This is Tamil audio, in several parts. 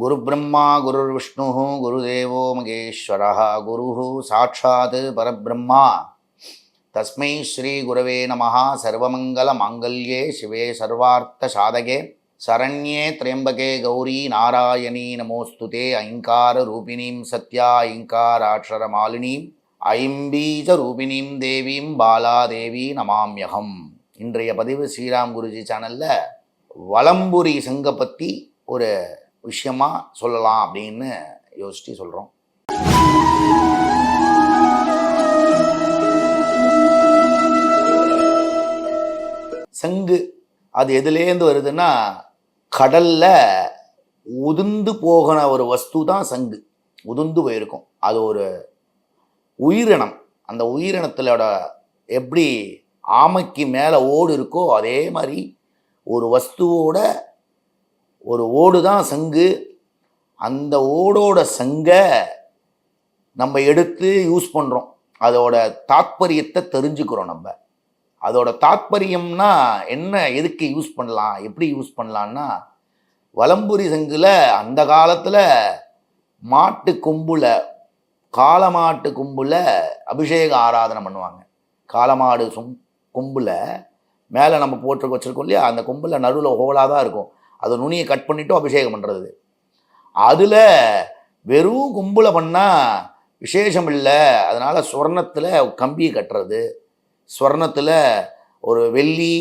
குரு பிரம்மா குரு விஷ்ணு குரு தேவோ மகேஸ்வர குரு சாட்சாத் பரபிரம்மா. தஸ்மை ஸ்ரீ குரவே நம சர்வமங்கல மாங்கல்யே சிவே சர்வார்த்த சாதகே. சரண்யே திரியம்பகே கௌரி நாராயணி நமோஸ்துதே ஐங்கார ரூபிணீம் சத்யா ஐங்காராட்சர மாலினீம் ஐம்பீஜ ரூபிணீம் தேவீம் பாலாதேவி நமாம்யகம். இன்றைய பதிவு ஸ்ரீராம் குருஜி சேனலில் வலம்புரி சங்க பற்றி ஒரு விஷயமா சொல்லலாம் அப்படின்னு யோசித்து சொல்கிறோம் சங்கு அது எதுலேருந்து வருதுன்னா கடல்ல உதிர்ந்து போகிற ஒரு வஸ்து தான் சங்கு. உதிர்ந்து போயிருக்கும். அது ஒரு உயிரினம். அந்த உயிரினத்திலோட எப்படி ஆமைக்கு மேலே ஓடு இருக்கோ அதே மாதிரி ஒரு வஸ்துவோட ஒரு ஓடு தான் சங்கு. அந்த ஓடோட சங்கை நம்ம எடுத்து யூஸ் பண்ணுறோம் அதோட தாத்பரியத்தை தெரிஞ்சுக்கிறோம் நம்ம. அதோட தாத்பரியம்னா என்ன எதுக்கு யூஸ் பண்ணலாம் எப்படி யூஸ் பண்ணலான்னா வலம்புரி சங்கில் அந்த காலத்தில் மாட்டு கொம்பில் காலமாட்டு கொம்பில் அபிஷேக ஆராதனை பண்ணுவாங்க. காலமாடு சொம் கொம்பில் மேலே நம்ம போட்டு வச்சுருக்கோம் இல்லையா? அந்த கொம்பில் நடுவில் ஹோலாக தான் இருக்கும். அது நுனியை கட் பண்ணிவிட்டு அபிஷேகம் பண்ணுறது அதில் வெறும் கும்பலை பண்ணால் விசேஷம் இல்லை. அதனால் சொர்ணத்தில் கம்பியை கட்டுறது. ஸ்வர்ணத்தில் ஒரு வெள்ளி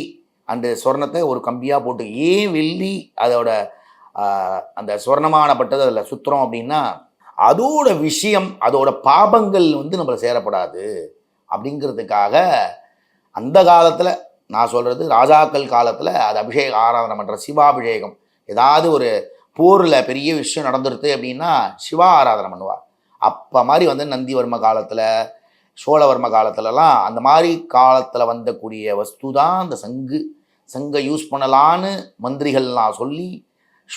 அந்த ஸ்வர்ணத்தை ஒரு கம்பியாக போட்டு ஏன் வெள்ளி அதோட அந்த ஸ்வர்ணமானப்பட்டது அதில் சுற்றுறோம் அப்படின்னா அதோட விஷயம் அதோட பாபங்கள் வந்து நம்மளை சேரப்படாது. அப்படிங்கிறதுக்காக அந்த காலத்தில் நான் சொல்கிறது ராஜாக்கள் காலத்தில் அது அபிஷேக ஆராதனை பண்ணுற சிவாபிஷேகம். ஏதாவது ஒரு போரில் பெரிய விஷயம் நடந்துருது அப்படின்னா சிவா ஆராதனை பண்ணுவார். அப்போ மாதிரி வந்து நந்திவர்ம காலத்தில் சோழவர்ம காலத்துலலாம் அந்த மாதிரி காலத்தில் வந்தக்கூடிய வஸ்து தான் அந்த சங்கு. சங்கை யூஸ் பண்ணலான்னு மந்திரிகள்லாம் சொல்லி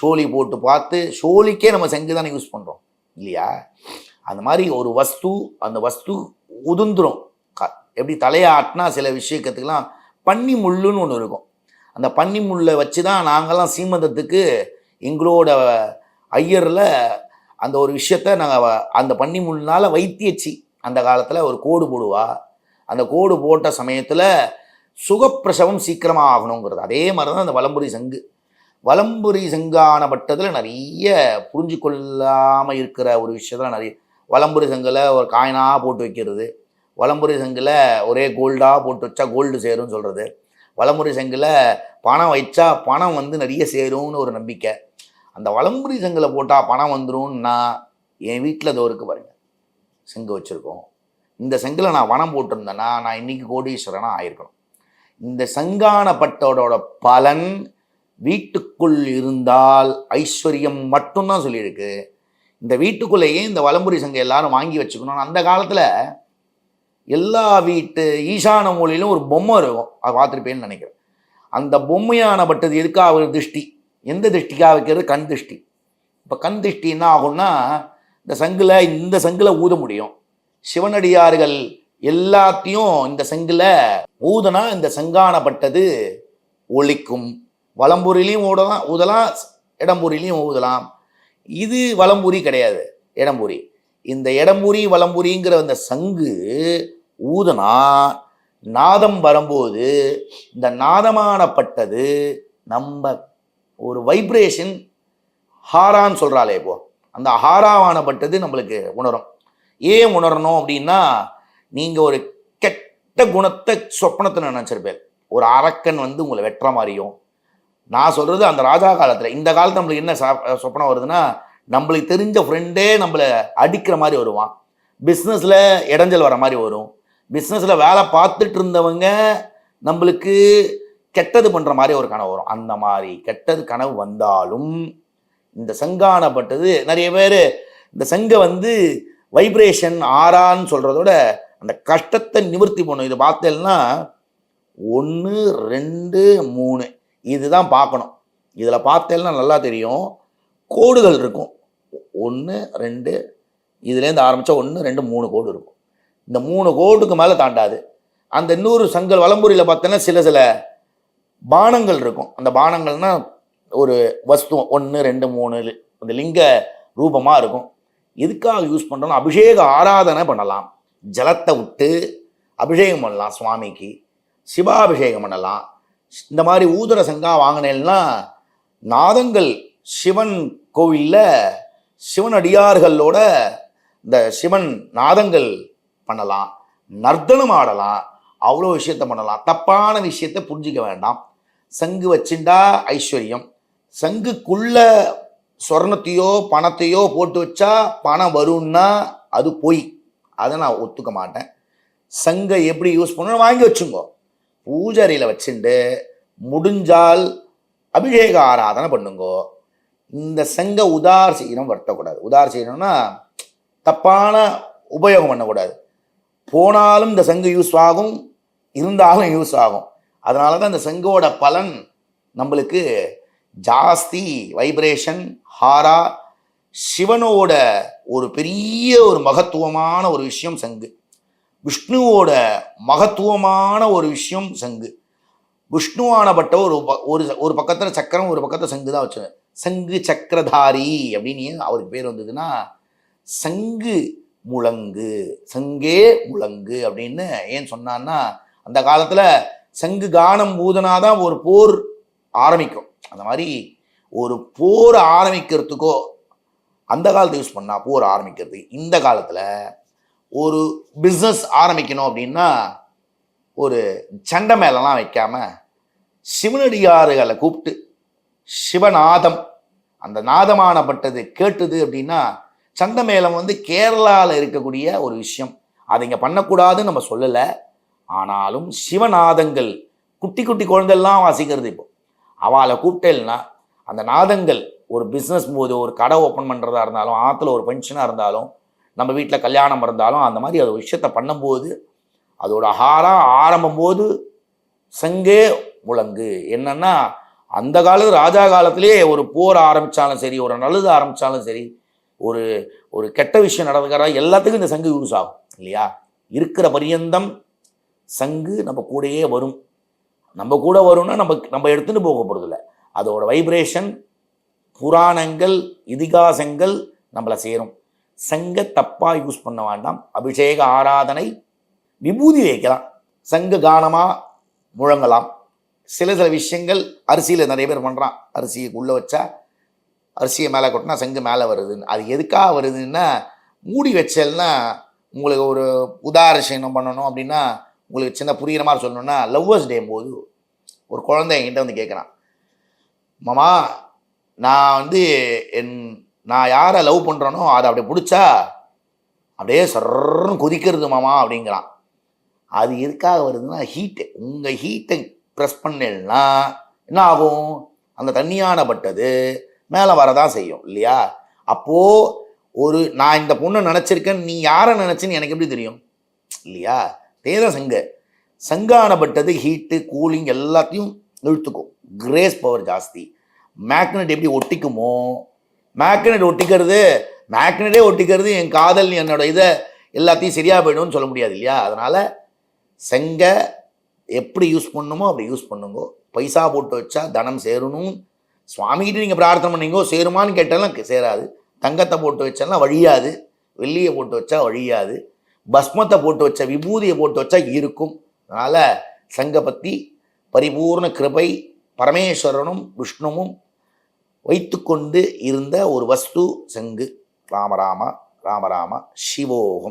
ஷோலி போட்டு பார்த்து ஷோலிக்கே நம்ம சங்கு தானே யூஸ் பண்ணுறோம் இல்லையா? அந்த மாதிரி ஒரு வஸ்து அந்த வஸ்து உதுந்துரும் க- எப்படி தலையாட்டினா சில விஷயத்துக்கெல்லாம் பன்னி முள்ளுன்னு ஒன்று இருக்கும். அந்த பன்னி முள்ளை வச்சு தான் நாங்கள்லாம் சீமந்தத்துக்கு எங்களோட ஐயரில் அந்த ஒரு விஷயத்த நாங்கள் அந்த பன்னி முள்ளால் வைத்தியச்சி. அந்த காலத்தில் ஒரு கோடு போடுவா. அந்த கோடு போட்ட சமயத்தில் சுகப்பிரசவம் சீக்கிரமாக ஆகணுங்கிறது. அதே மாதிரி தான் அந்த வலம்புரி சங்கு. வலம்புரி சங்கானப்பட்டதில் நிறைய புரிஞ்சு கொள்ளாமல் இருக்கிற ஒரு விஷயத்தில் நிறைய வலம்புரி சங்கில் ஒரு காயினாக போட்டு வைக்கிறது. வலம்புரி செங்கில் ஒரே கோல்டாக போட்டு வச்சா கோல்டு சேரும்னு சொல்கிறது வலம்புரி செங்கில் பணம் வைச்சா பணம் வந்து நிறைய சேரும்னு ஒரு நம்பிக்கை. அந்த வலம்புரி செங்கில் போட்டால் பணம் வந்துடும்னா என் வீட்டில் தோருக்கு பாருங்கள் செங்கு வச்சுருக்கோம். இந்த செங்கில் நான் வனம் போட்டிருந்தேன்னா நான் இன்னைக்கு கோடீஸ்வரனாக ஆயிருக்கணும். இந்த சங்கானப்பட்டோட பலன் வீட்டுக்குள் இருந்தால் ஐஸ்வர்யம் மட்டும்தான் சொல்லியிருக்கு. இந்த வீட்டுக்குள்ளேயே இந்த வலம்புரி சங்கம் எல்லாரும் வாங்கி வச்சுக்கணும் அந்த காலத்தில் எல்லா வீட்டு ஈசான மூலையிலும் ஒரு பொம்மை இருக்கும். அதை பார்த்துருப்பேன்னு நினைக்கிறேன். அந்த பொம்மையானப்பட்டது எதுக்காக ஒரு திருஷ்டி? எந்த திருஷ்டிக்காக வைக்கிறது? கண் திருஷ்டி. இப்போ கண் திருஷ்டி என்ன ஆகும்னா இந்த சங்கில் இந்த சங்கில் ஊத முடியும். சிவனடியார்கள் எல்லாத்தையும் இந்த சங்கில் ஊதுனா இந்த செங்கானப்பட்டது ஒழிக்கும். வலம்புரிலையும் ஊடலாம் ஊதலாம் இடம்பூரிலையும் ஊதலாம். இது வலம்புரி கிடையாது இடம்பூரி. இந்த இடம்புரி வலம்புரிங்கிற அந்த சங்கு ஊதனா நாதம் வரும்போது இந்த நாதமானப்பட்டது நம்ம ஒரு வைப்ரேஷன் ஹாரான்னு சொல்கிறாளே இப்போ. அந்த ஹாராவானப்பட்டது நம்மளுக்கு உணரும். ஏன் உணரணும் அப்படின்னா நீங்கள் ஒரு கெட்ட குணத்தை சொப்பனத்தை நினச்சிருப்பேன். ஒரு அரக்கன் வந்து உங்களை வெட்டுற மாதிரியும். நான் சொல்கிறது அந்த ராஜா காலத்தில். இந்த காலத்தில் நம்மளுக்கு என்ன சா- சொப்பனம் வருதுன்னா நம்மளுக்கு தெரிஞ்ச ஃப்ரெண்டே நம்மளை அடிக்கிற மாதிரி வருவான். பிஸ்னஸில் இடைஞ்சல் வர மாதிரி வரும். பிஸ்னஸில் வேலை பார்த்துட்டு இருந்தவங்க நம்மளுக்கு கெட்டது பண்ணுற மாதிரி ஒரு கனவு வரும். அந்த மாதிரி கெட்டது கனவு வந்தாலும் இந்த சங்கானப்பட்டது நிறைய பேர் இந்த சங்கை வந்து வைப்ரேஷன் ஆறான்னு சொல்கிறதோட அந்த கஷ்டத்தை நிவர்த்தி பண்ணும். இதை பார்த்தேன்னா ஒன்று ரெண்டு மூணு. இதுதான் பார்க்கணும். இதில் பார்த்தேன்னா நல்லா தெரியும். கோடுகள் இருக்கும். ஒன்று ரெண்டு இதுலேருந்து ஆரம்பித்தா ஒன்று ரெண்டு மூணு கோடு இருக்கும். இந்த மூணு கோடுக்கு மேலே தாண்டாது. அந்த இன்னொரு சங்கல் வலம்புரியில் பார்த்தோன்னா சில சில பானங்கள் இருக்கும். அந்த பானங்கள்னா ஒரு வஸ்து ஒன்று ரெண்டு மூணு அந்த லிங்க ரூபமாக இருக்கும். எதுக்காக யூஸ் பண்ணுறோம் அபிஷேக ஆராதனை பண்ணலாம். ஜலத்தை விட்டு அபிஷேகம் பண்ணலாம் சுவாமிக்கு. சிவாபிஷேகம் பண்ணலாம். இந்த மாதிரி ஊதுர சங்கா வாங்கினேன்னா நாதங்கள் சிவன் கோவிலில் சிவனடியார்களோட இந்த சிவன் நாதங்கள் பண்ணலாம் நர்த்தனம் ஆடலாம் அவ்வளோ விஷயத்த பண்ணலாம். தப்பான விஷயத்த புரிஞ்சிக்க வேண்டாம். சங்கு வச்சுண்டா ஐஸ்வர்யம். சங்குக்குள்ள சொர்ணத்தையோ பணத்தையோ போட்டு வச்சா பணம் வரும்னா அது பொய். அதை நான் ஒத்துக்க மாட்டேன். சங்கை எப்படி யூஸ் பண்ணணும் வாங்கி வச்சுங்கோ. பூஜாரியில் வச்சுண்டு முடிஞ்சால் அபிஷேக ஆராதனை பண்ணுங்கோ. இந்த சங்க உதார் செய்யணும் வருத்தக்கூடாது. உதார் செய்யணும்னா தப்பான உபயோகம் பண்ணக்கூடாது. போனாலும் இந்த சங்கு யூஸ் ஆகும் இருந்தாலும் யூஸ் ஆகும். அதனால தான் இந்த சங்கோட பலன் நம்மளுக்கு ஜாஸ்தி வைப்ரேஷன் ஹாரா சிவனோட ஒரு பெரிய ஒரு மகத்துவமான ஒரு விஷயம் சங்கு. விஷ்ணுவோட மகத்துவமான ஒரு விஷயம் சங்கு. விஷ்ணுவானப்பட்ட ஒரு ப- ஒரு ஒரு பக்கத்தில் சக்கரம் ஒரு பக்கத்தில் சங்கு தான் வச்சுருவேன் சங்கு சக்கரதாரி அப்படின்னு ஏன் அவருக்கு பேர் வந்ததுன்னா சங்கு முழங்கு சங்கே முழங்கு அப்படின்னு ஏன் சொன்னான்னா அந்த காலத்தில் சங்கு கானம் பூதனாதான் ஒரு போர் ஆரம்பிக்கும். அந்த மாதிரி ஒரு போர் ஆரம்பிக்கிறதுக்கோ அந்த காலத்தை யூஸ் பண்ணால் போர் ஆரம்பிக்கிறது. இந்த காலத்தில் ஒரு பிஸ்னஸ் ஆரம்பிக்கணும் அப்படின்னா ஒரு சண்டை மேலெலாம் வைக்காமல் சிவனடியாறுகளை கூப்பிட்டு சிவநாதம் அந்த நாதமானப்பட்டது கேட்டுது அப்படின்னா சண்டை மேளம் வந்து கேரளாவில் இருக்கக்கூடிய ஒரு விஷயம். அதை இங்கே பண்ணக்கூடாதுன்னு நம்ம சொல்லலை. ஆனாலும் சிவநாதங்கள் குட்டி குட்டி குழந்தைலாம் வாசிக்கிறது இப்போ. அவளை கூப்பிட்டேன்னா அந்த நாதங்கள் ஒரு பிஸ்னஸ் போது ஒரு கடை ஓப்பன் பண்ணுறதா இருந்தாலும் ஆற்றுல ஒரு ஃபங்க்ஷனாக இருந்தாலும் நம்ம வீட்டில் கல்யாணம் இருந்தாலும் அந்த மாதிரி அது ஒரு விஷயத்த பண்ணும்போது அதோட ஹாரம் ஆரம்பம் போது சங்கே முழங்கு என்னன்னா அந்த காலத்து ராஜா காலத்திலே ஒரு போர் ஆரம்பித்தாலும் சரி ஒரு நல்லது ஆரம்பித்தாலும் சரி ஒரு ஒரு கெட்ட விஷயம் நடந்துக்கிறா எல்லாத்துக்கும் இந்த சங்கு யூஸ் ஆகும் இல்லையா? இருக்கிற பரியந்தம் சங்கு நம்ம கூடயே வரும். நம்ம கூட வரும்னா நம்ம நம்ம எடுத்துகிட்டு போக போகிறதில்ல அதோட வைப்ரேஷன் புராணங்கள் இதிகாசங்கள் நம்மளை சேரும். சங்க தப்பாக யூஸ் பண்ண வேண்டாம். அபிஷேக ஆராதனை விபூதி வைக்கலாம். சங்க கானமாக முழங்கலாம். சில சில விஷயங்கள் அரிசியில் நிறைய பேர் பண்ணுறான் அரிசியை உள்ளே வச்சா அரிசியை மேலே கொட்டினா செங்கு மேலே வருதுன்னு. அது எதுக்காக வருதுன்னா மூடி வச்சல்னா உங்களுக்கு ஒரு உதாரணம் பண்ணணும் அப்படின்னா உங்களுக்கு சின்ன புரிகிற மாதிரி சொல்லணும்னா லவ்வர்ஸ் டே போது ஒரு குழந்தை என்கிட்ட வந்து கேட்குறான் மாமா நான் வந்து என் நான் யாரை லவ் பண்ணுறேனோ அதை அப்படியே பிடிச்சா அப்படியே சர்ன்னு கொதிக்கிறது மாமா அப்படிங்கிறான். அது எதுக்காக வருதுன்னா ஹீட்டு உங்கள் ஹீட்டை ப்ரெஸ் பண்ணலன்னா என்ன ஆகும் அந்த தண்ணியானப்பட்டது மேலே வரதான் செய்யும் இல்லையா? அப்போது ஒரு நான் இந்த பொண்ணை நினச்சிருக்கேன் நீ யாரை நினச்சின்னு எனக்கு எப்படி தெரியும்? இல்லையா? தேத சங்கு. சங்கானப்பட்டது ஹீட்டு கூலிங் எல்லாத்தையும் இழுத்துக்கும். கிரேஸ் பவர் ஜாஸ்தி. மேக்னெட் எப்படி ஒட்டிக்குமோ? மேக்னெட் ஒட்டிக்கிறது மேக்னெட்டே ஒட்டிக்கிறது என் காதல் என்னோட இதை எல்லாத்தையும் சரியாக போயிடும்னு சொல்ல முடியாது இல்லையா? அதனால் செங்கை எப்படி யூஸ் பண்ணணுமோ அப்படி யூஸ் பண்ணுங்கோ. பைசா போட்டு வச்சா தனம் சேரணும். சுவாமிகிட்ட நீங்கள் பிரார்த்தனை பண்ணீங்கோ சேருமான்னு கேட்டாலும் சேராது. தங்கத்தை போட்டு வச்சாலாம் வழியாது. வெள்ளியை போட்டு வச்சா வழியாது. பஸ்மத்தை போட்டு வச்ச விபூதியை போட்டு வச்சா இருக்கும். அதனால் சங்கை பற்றி பரிபூர்ண கிருபை பரமேஸ்வரனும் விஷ்ணுவும் வைத்துக்கொண்டு இருந்த ஒரு வஸ்து சங்கு. ராமராமா ராமராமா சிவோகம்.